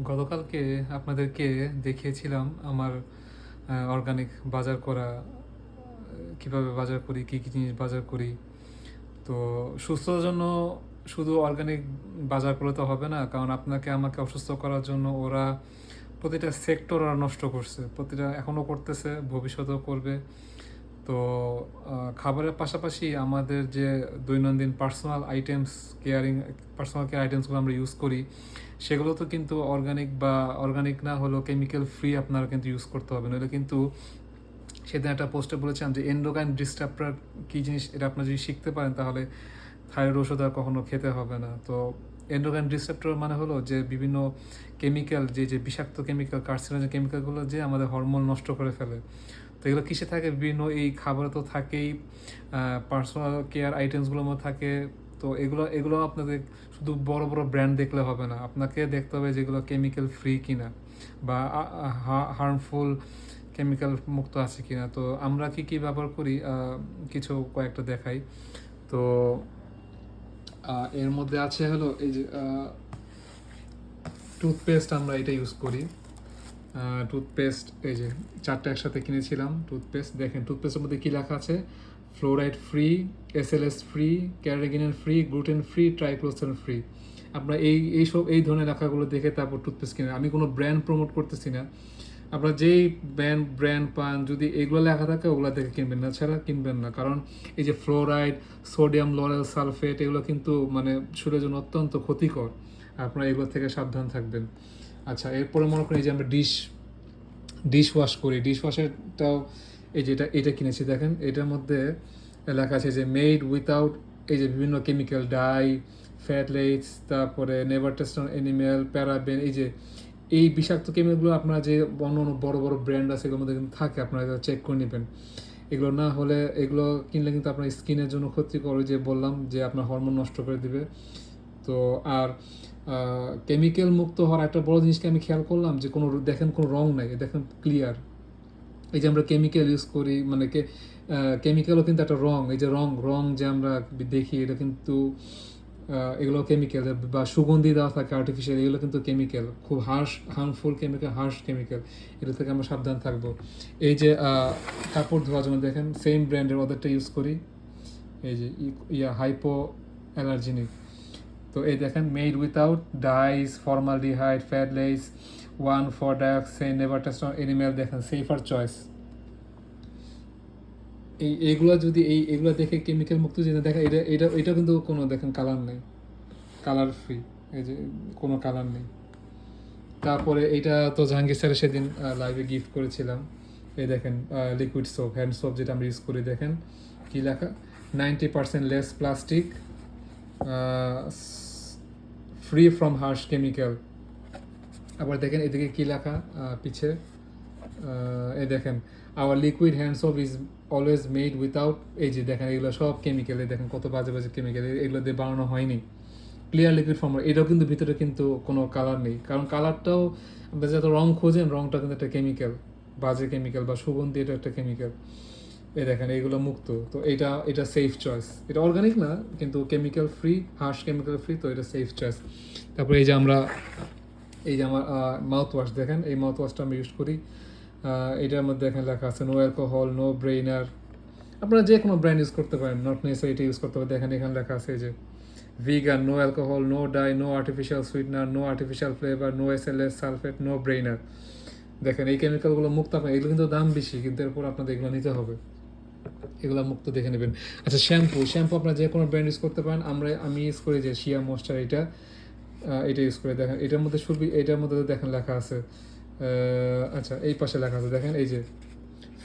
গতকালকে আপনাদেরকে দেখিয়েছিলাম আমার অর্গানিক বাজার করা কীভাবে বাজার করি, কী কী জিনিস বাজার করি। তো সুস্থতার জন্য শুধু অর্গানিক বাজার করলে তো হবে না, কারণ আপনাকে আমাকে অসুস্থ করার জন্য ওরা প্রতিটা সেক্টর ওরা নষ্ট করছে। প্রতিটা এখনও করতেছে, ভবিষ্যতেও করবে। তো খাবারের পাশাপাশি আমাদের যে দৈনন্দিন personal items caring personal care আইটেমসগুলো আমরা ইউজ করি, সেগুলো তো কিন্তু অর্গানিক বা অর্গানিক না হলেও কেমিক্যাল ফ্রি আপনারা কিন্তু ইউজ করতে হবে। নইলে কিন্তু সেদিন একটা পোস্টে বলেছিলাম যে এন্ডোকাইন ডিস্টার্বটার কী জিনিস, এটা আপনারা যদি শিখতে পারেন তাহলে থাইরয়েড ওষুধ আর কখনো খেতে হবে না। তো এন্ডোকাইন ডিস্টার্বটার মানে হলো যে বিভিন্ন কেমিক্যাল যে যে বিষাক্ত কেমিক্যাল কার্সিনোজেন কেমিক্যালগুলো যে আমাদের হরমোন নষ্ট করে ফেলে। তো এগুলো কিসে থাকে? বিভিন্ন এই খাবারে তো থাকেই পার্সোনাল কেয়ার আইটেমসগুলোর মধ্যে থাকে। তো এগুলো এগুলো আপনাদের শুধু বড় বড় ব্র্যান্ড দেখলে হবে না। আপনাকে দেখতে হবে যেগুলো কেমিক্যাল ফ্রি কিনা বা হার্মফুল কেমিক্যাল মুক্ত আছে কিনা। তো আমরা কি কি ব্যবহার করি? কিছু কয়েকটা দেখাই। তো এর মধ্যে আছে হলো এই যে টুথপেস্ট আমরা এটা ইউজ করি। টুথপেস্ট এই যে চারটে একসাথে কিনেছিলাম টুথপেস্ট দেখেন টুথপেস্টের মধ্যে কী লেখা আছে? Fluoride free SLS free carrageenan free gluten free triclosan free আপনারা এই এইসব এই ধরনের লেখাগুলো দেখে তারপর টুথপেস্ট কিনে আমি কোনো ব্র্যান্ড প্রমোট করতেছি না। আপনারা যেই ব্র্যান্ড ব্র্যান্ড পান, যদি এগুলো লেখা থাকে, ওগুলো দেখে কিনবেন না। ছাড়া কিনবেন না। কারণ এই যে ফ্লোরাইড সোডিয়াম লরেল সালফেট এগুলো কিন্তু মানে শরীরের জন্য অত্যন্ত ক্ষতিকর। আপনারা এগুলো থেকে সাবধান থাকবেন। আচ্ছা এরপরে মনে করি এই যে আমরা ডিশ ডিশ ওয়াশ করি। ডিশ ওয়াশেরটাও এই যেটা এটা কিনেছি, দেখেন, এটার মধ্যে লেখা আছে যে মেড উইথাউট এই যে বিভিন্ন কেমিক্যাল ডাই ফ্যাটলেটস তারপরে নেভার টেস্টন অ্যানিমেল প্যারাবেন এই যে এই বিষাক্ত কেমিক্যালগুলো আপনারা যে অন্য অন্য বড় বড় ব্র্যান্ড আছে, এগুলোর মধ্যে কিন্তু থাকে, আপনারা চেক করে নেবেন। এগুলো না হলে এগুলো কিনলে কিন্তু আপনার স্কিনের জন্য ক্ষতিকর যে বললাম যে আপনার হরমোন নষ্ট করে দিবে। তো আর কেমিক্যাল মুক্ত হওয়ার একটা বড় জিনিসকে আমি খেয়াল করলাম যে কোনো দেখেন কোনো রং নাই, দেখেন ক্লিয়ার এই যে আমরা কেমিক্যাল ইউজ করি মানে কেমিক্যালও কিন্তু একটা রং, এই যে রং রং যে আমরা দেখি, এটা কিন্তু এগুলো কেমিক্যাল বা সুগন্ধি দেওয়া থাকে আর্টিফিশিয়াল এগুলো কিন্তু কেমিক্যাল খুব harsh harmful chemical harsh chemical এটা থেকে আমরা সাবধান থাকব। এই যে কাপড় ধোয়ার জন্য দেখেন সেম ব্র্যান্ডের ওদেরটা ইউজ করি। এই যে ইয়া হাইপো অ্যালার্জেনিক তো এই দেখেন made without dyes formaldehyde phthalates one four dioxide never test animal দেখেন সেফার চয়েস এই, এইগুলো যদি এই এগুলো দেখে কেমিক্যাল মুক্ত যদি দেখা, এটা এটা এটা কিন্তু কোনো দেখেন কালার নেই। কালার ফ্রি এই যে, কোনো কালার নেই। তারপরে এটা তো জাহাঙ্গীর স্যারের সেদিন লাইভে গিফট করেছিলাম। এই দেখেন লিকুইড সোপ হ্যান্ড সোপ যেটা আমরা ইউজ করি, দেখেন। কি লেখা? Ninety percent less plastic free from harsh chemical আবার দেখেন এদিকে কি লেখা? পিছে। এ দেখেন our liquid hand soap is always made without এই যে দেখেন, এগুলো সব কেমিক্যাল দেখেন কত বাজে বাজে কেমিক্যাল এগুলো দিয়ে বানানো হয়নি। ক্লিয়ার লিকুইড ফর্ম এটাও কিন্তু ভিতরে কিন্তু কোনো কালার নেই। কারণ কালারটাও আপনারা যত রং খোঁজেন, রংটা কিন্তু একটা কেমিক্যাল বাজে কেমিক্যাল বা সুগন্ধি, এটা একটা কেমিক্যাল এই দেখেন, এইগুলো মুক্ত। তো এটা এটা সেফ চয়েস এটা অর্গানিক না, কিন্তু chemical free harsh chemical free তো এটা সেফ চয়েস তারপরে এই যে আমরা, এই যে আমার মাউথ ওয়াশ দেখেন, এই মাউথ ওয়াশটা আমি ইউজ করি। এটার মধ্যে এখানে লেখা আছে নো অ্যালকোহল নো ব্রেইনার আপনারা যে কোনো ব্র্যান্ড ইউজ করতে পারেন নট নেসে এটা ইউজ করতে পারেন দেখেন এখানে লেখা আছে যে vegan no alcohol no dye no artificial sweetener no artificial flavour no S L S sulphate no brainer দেখেন, এই কেমিক্যালগুলো মুক্ত আপনার এগুলো কিন্তু দাম বেশি, কিন্তু এরপর আপনাদের এগুলো নিতে হবে। এগুলো মুক্ত দেখে নেবেন। আচ্ছা শ্যাম্পু। শ্যাম্পু আপনারা যে কোনো ব্র্যান্ড ইউজ করতে পারেন। আমরা, আমি ইউজ করি যে শিয়া ময়েশ্চার এটা। এটা ইউজ করে দেখেন। এটার মধ্যে সুবি এটার মধ্যে দেখেন লেখা আছে। আচ্ছা এই পাশে লেখা আছে। দেখেন, এই যে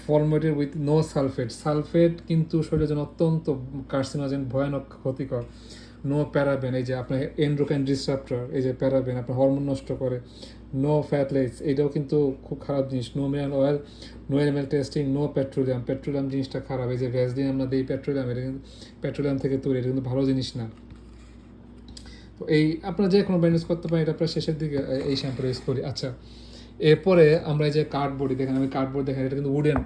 formatted with no sulphate sulphate কিন্তু শরীরের জন্য অত্যন্ত কার্সিনোজেন ভয়ানক, ক্ষতিকর। নো প্যারাবেন এই যে আপনার এন্ড্রোকাইন ডিসরাপ্টর এই যে প্যারাবেন আপনার হরমোন নষ্ট করে। নো ফ্যাটলেস এটাও কিন্তু খুব খারাপ জিনিস। No mineral oil no animal testing no petroleum petroleum জিনিসটা খারাপ, এই যে ভ্যাসলিন আমরা দিই পেট্রোলিয়াম এটা কিন্তু পেট্রোলিয়াম থেকে তৈরি, এটা কিন্তু ভালো জিনিস না। তো এই আপনারা যে কোনো ব্র্যান্ড ইউজ করতে পারেন, এটা প্রায় শেষের দিকে এই শ্যাম্পু ইউজ করি। আচ্ছা এরপরে আমরা এই যে কার্ডবোর্ড দেখেন আমি কার্ডবোর্ড দেখেন এটা কিন্তু উডেন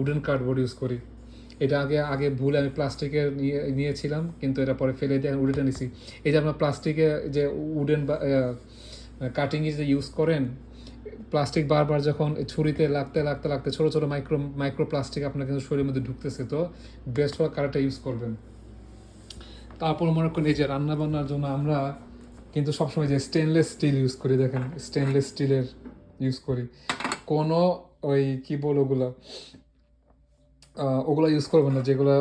উডেন কার্ডবোর্ড ইউজ করি। এটা আগে আগে ভুলে আমি প্লাস্টিকের নিয়ে, নিয়েছিলাম, কিন্তু এটা পরে ফেলে দিয়ে উডেনটা নিছি। এই যে আপনার প্লাস্টিকে যে উডেন কাটিং যে ইউজ করেন, প্লাস্টিক বারবার যখন ছুরিতে লাগতে লাগতে লাগতে ছোটো ছোটো মাইক্রো মাইক্রো প্লাস্টিক আপনার কিন্তু শরীরের মধ্যে ঢুকতেছে, তো বেস্ট হওয়া কারাটা ইউজ করবেন। তারপর মনে করেন এই যে রান্না বান্নার জন্য আমরা কিন্তু সবসময় যে স্টেনলেস স্টিল ইউজ করি, দেখেন স্টেনলেস স্টিলের ইউজ করি। কোনো ওই কি বল ওগুলো? ওগুলো ইউজ করবেন না, যেগুলো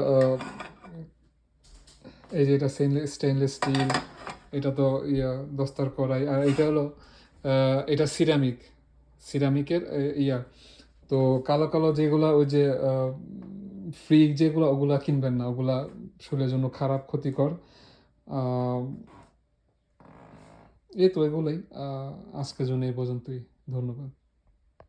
এই যে এটা স্টেনলেস স্টিল এটা তো ইয়া, দস্তার করাই আর এটা হলো এটা সিরামিক সিরামিকের ইয়া। তো কালো কালো যেগুলো, ওই যে ফ্রি যেগুলো, ওগুলা কিনবেন না, ওগুলা শরীরের জন্য খারাপ, ক্ষতিকর। এই তো এগুলোই আজকের জন্য এই পর্যন্তই, ধন্যবাদ।